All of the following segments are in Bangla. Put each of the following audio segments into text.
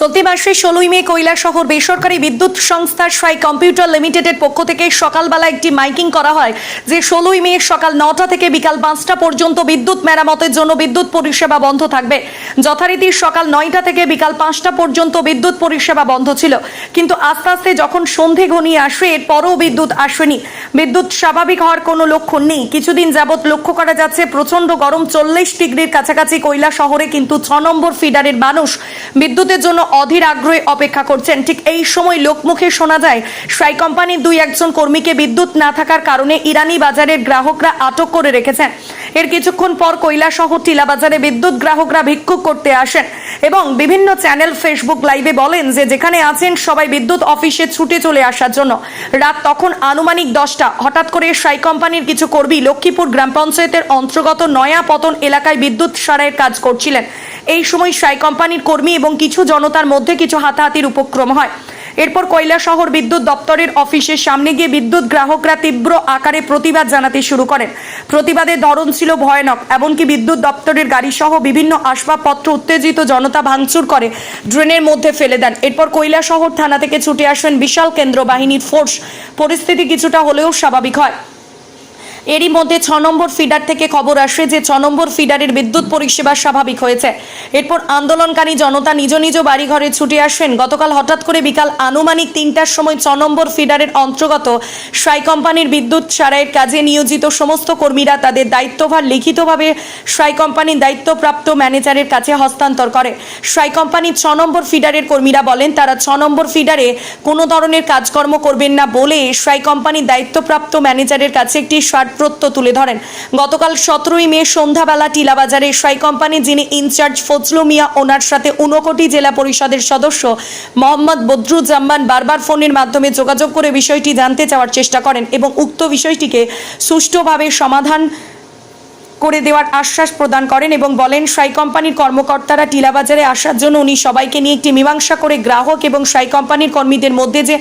চলতি মাসে ষোলোই মে শহর বেসরকারি বিদ্যুৎ সংস্থা সাই কম্পিউটার লিমিটেডের পক্ষ থেকে সকালবেলা একটি মাইকিং করা হয় যে ষোলোই মে সকাল নটা থেকে বিকাল পাঁচটা পর্যন্ত বিদ্যুৎ মেরামতের জন্য বিদ্যুৎ পরিষেবা বন্ধ থাকবে। যথারীতি সকাল নয়টা থেকে বিকাল পাঁচটা পর্যন্ত বিদ্যুৎ পরিষেবা বন্ধ ছিল। কিন্তু আস্তে আস্তে যখন সন্ধে ঘনিয়ে আসে, এরপরও বিদ্যুৎ আসেনি। বিদ্যুৎ স্বাভাবিক হওয়ার কোনো লক্ষণ নেই। কিছুদিন যাবৎ লক্ষ্য করা যাচ্ছে প্রচণ্ড গরম চল্লিশ ডিগ্রির কাছাকাছি কৈলা শহরে কিন্তু ছ নম্বর ফিডারের মানুষ বিদ্যুতের জন্য অধীর আগ্রহে অপেক্ষা করছেন। ঠিক এই সময় লোকমুখে শোনা যায়, সাই কোম্পানির দুই একজন কর্মীকে বিদ্যুৎ না থাকার কারণে ইরানি বাজারের গ্রাহকরা আটক করে রেখেছেন। এর কিছুক্ষণ পর কৈলাসহর টিলা বাজারে বিদ্যুৎ গ্রাহকরা ভিক্ষুক করতে আসেন এবং বিভিন্ন চ্যানেল ফেসবুক লাইভে বলেন যে যেখানে আছেন সবাই বিদ্যুৎ অফিসে ছুটে চলে আসার জন্য। রাত তখন আনুমানিক দশটা। হঠাৎ করে সাই কোম্পানির কিছু কর্মী লক্ষ্মীপুর গ্রাম পঞ্চায়েতের অন্তর্গত নয়া পতন এলাকায় বিদ্যুৎ সারাইয়ের কাজ করছিলেন। এই সময় সাই কোম্পানির কর্মী এবং কিছু জনতার মধ্যে কিছু হাতাহাতির উপক্রম হয়। এরপর কয়লা শহর বিদ্যুৎ দপ্তরের অফিসের সামনে গিয়ে বিদ্যুৎ গ্রাহকরা তীব্র আকারে প্রতিবাদ জানাতে শুরু করেন। প্রতিবাদের ধরন ছিল ভয়ানক, এমনকি বিদ্যুৎ দপ্তরের গাড়ি সহ বিভিন্ন আসবাবপত্র উত্তেজিত জনতা ভাঙচুর করে ড্রেনের মধ্যে ফেলে দেন। এরপর কয়লা শহর থানা থেকে ছুটে আসেন বিশাল কেন্দ্র বাহিনীর ফোর্স। পরিস্থিতি কিছুটা হলেও স্বাভাবিক হয়। এরই মধ্যে ছ নম্বর ফিডার থেকে খবর আসে যে ছ নম্বর ফিডারের বিদ্যুৎ পরিষেবা স্বাভাবিক হয়েছে। এরপর আন্দোলনকারী জনতা নিজ নিজ বাড়িঘরে ছুটে আসেন। গতকাল হঠাৎ করে বিকাল আনুমানিক তিনটার সময় ছ নম্বর ফিডারের অন্তর্গত সাই কোম্পানির বিদ্যুৎ সারাইয়ের কাজে নিয়োজিত সমস্ত কর্মীরা তাদের দায়িত্বভার লিখিতভাবে সাই কোম্পানির দায়িত্বপ্রাপ্ত ম্যানেজারের কাছে হস্তান্তর করে। সাই কোম্পানির ছ নম্বর ফিডারের কর্মীরা বলেন, তারা ছ নম্বর ফিডারে কোনো ধরনের কাজকর্ম করবেন না বলে সাই কোম্পানির দায়িত্বপ্রাপ্ত ম্যানেজারের কাছে একটি ষাটপ্রত্য তুলে ধরেন। গতকাল সতেরোই মে সন্ধ্যাবেলা টিলাবাজারে সাই কোম্পানি যিনি ইনচার্জ ফজলু মিয়া, ওনার সাথে উনকোটি জেলা পরিষদের সদস্য মোহাম্মদ বদরুজ্জামান বারবার ফোনের মাধ্যমে যোগাযোগ করে বিষয়টি জানতে চাওয়ার চেষ্টা করেন এবং উক্ত বিষয়টিকে সুষ্ঠুভাবে সমাধান করে দেওয়ার আশ্বাস প্রদান করেন এবং বলেন, সাই কোম্পানির কর্মকর্তারা টিলাবাজারে আসার জন্য উনি সবাইকে নিয়ে একটি মীমাংসা করে গ্রাহক এবং সাই কোম্পানির কর্মীদের মধ্যে যে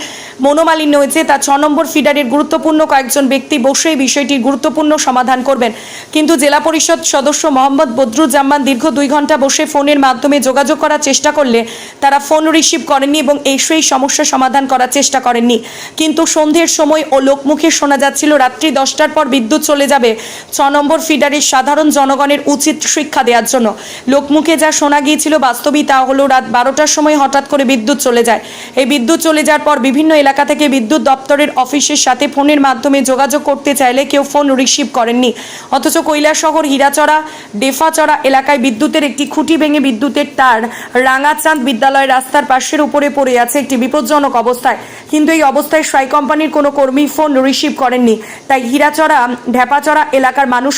মনোমালিন্য হয়েছে, তা ছ নম্বর ফিডারের গুরুত্বপূর্ণ কয়েকজন ব্যক্তি বসেই বিষয়টির গুরুত্বপূর্ণ সমাধান করবেন। কিন্তু জেলা পরিষদ সদস্য মোহাম্মদ বদরুজ্জামান দীর্ঘ দুই ঘণ্টা বসে ফোনের মাধ্যমে যোগাযোগ করার চেষ্টা করলে তারা ফোন রিসিভ করেননি এবং সেই সমস্যা সমাধান করার চেষ্টা করেননি। কিন্তু সন্ধ্যের সময় ও লোকমুখে শোনা যাচ্ছিল, রাত্রি দশটার পর বিদ্যুৎ চলে যাবে। ছ নম্বর ফিডারের সাধারণ জনগণের উচিত শিক্ষা দেওয়ার জন্য। লোকমুখে যা শোনা গিয়েছিল বাস্তবিক তা হলো রাত বারোটার সময় হঠাৎ করে বিদ্যুৎ চলে যায়। এই বিদ্যুৎ চলে যাওয়ার পর বিভিন্ন এলাকা থেকে বিদ্যুৎ দপ্তরের অফিসের সাথে ফোনের মাধ্যমে যোগাযোগ করতে চাইলে কেউ ফোন রিসিভ করেননি। অথচ কৈলাসহর, হীরাচড়া, ডেফাচড়া এলাকায় বিদ্যুতের একটি খুঁটি ভেঙে বিদ্যুতের তার রাঙাচাঁদ বিদ্যালয় রাস্তার পাশের উপরে পড়ে আছে একটি বিপজ্জনক অবস্থায়। কিন্তু এই অবস্থায় সাই কোম্পানির কোনো কর্মী ফোন রিসিভ করেননি। তাই হীরাচড়া, ঢেপাচড়া এলাকার মানুষ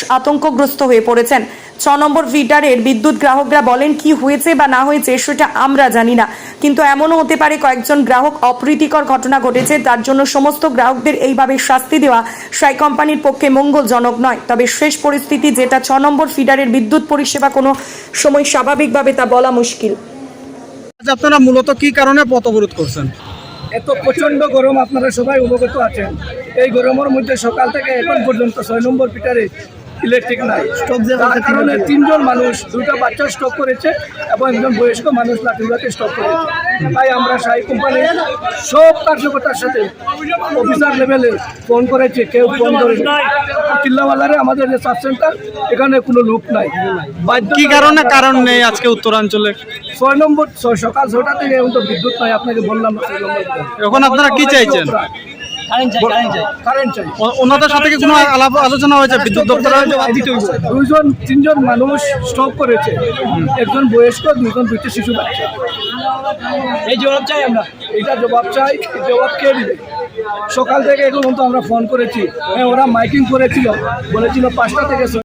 আতঙ্কগ্রস্ত হয়ে পড়েছেন। ছ নম্বর ফিটারের বিদ্যুৎ গ্রাহকরা বলেন কি হয়েছে বা না হয়েছে সেটা আমরা জানি না। কিন্তু এমনও হতে পারে কয়েকজন গ্রাহক অপ্রীতিকর ঘটনা ঘটেছে তার জন্য সমস্ত গ্রাহকদের এইভাবে শাস্তি দেওয়া সাই কোম্পানির পক্ষে মঙ্গলজনক নয়। তবে শেষ পরিস্থিতি যেটা ছ নম্বর ফিডারের বিদ্যুৎ পরিষেবা কোনো সময় স্বাভাবিকভাবে তা বলা মুশকিল। আপনারা মূলত কি কারণে পথ অবরোধ করছেন? এত প্রচণ্ড গরম আপনারা সবাই অবগত আছেন। এই গরমের মধ্যে সকাল থেকে এখন পর্যন্ত ছয় নম্বর পিটারে ইলেকট্রিক নাই। স্টক যার কারণে তিনজন মানুষ দুইটা বাচ্চা স্টক করেছে এবং একজন বয়স্ক মানুষ লাঠিগুলাতে স্টক করেছে। তাই আমরা সাই কোম্পানির সব কার্যকর্তার সাথে অফিসার লেভেলে ফোন করেছে কেউ ফোন করে চিল্লাওয়ালারে আমাদের যে সাব সেন্টার এখানে কোনো লোক নাই। কি কারণে কারণ নেই আজকে উত্তরাঞ্চলে ছয় নম্বর ছয় সকাল ছটা থেকে এখন তো বিদ্যুৎ নাই আপনাকে বললাম এখন আপনারা কি চাইছেন? কারেন্ট চাই ওনাদের সাথে কি কোনো আলাপ আলোচনা হয়েছে? বিদ্যুৎ দপ্তরে দুইজন তিনজন মানুষ স্টপ করেছে। একজন বয়স্ক দুজন দুইটা শিশু বাচ্চা। এই জবাব চাই আমরা। এটা জবাব চাই জবাব কে দিবে? সকাল থেকে এখন পর্যন্ত আমরা ফোন করেছি। হ্যাঁ ওরা মাইকিং করেছিল। বলেছিল পাঁচটা থেকে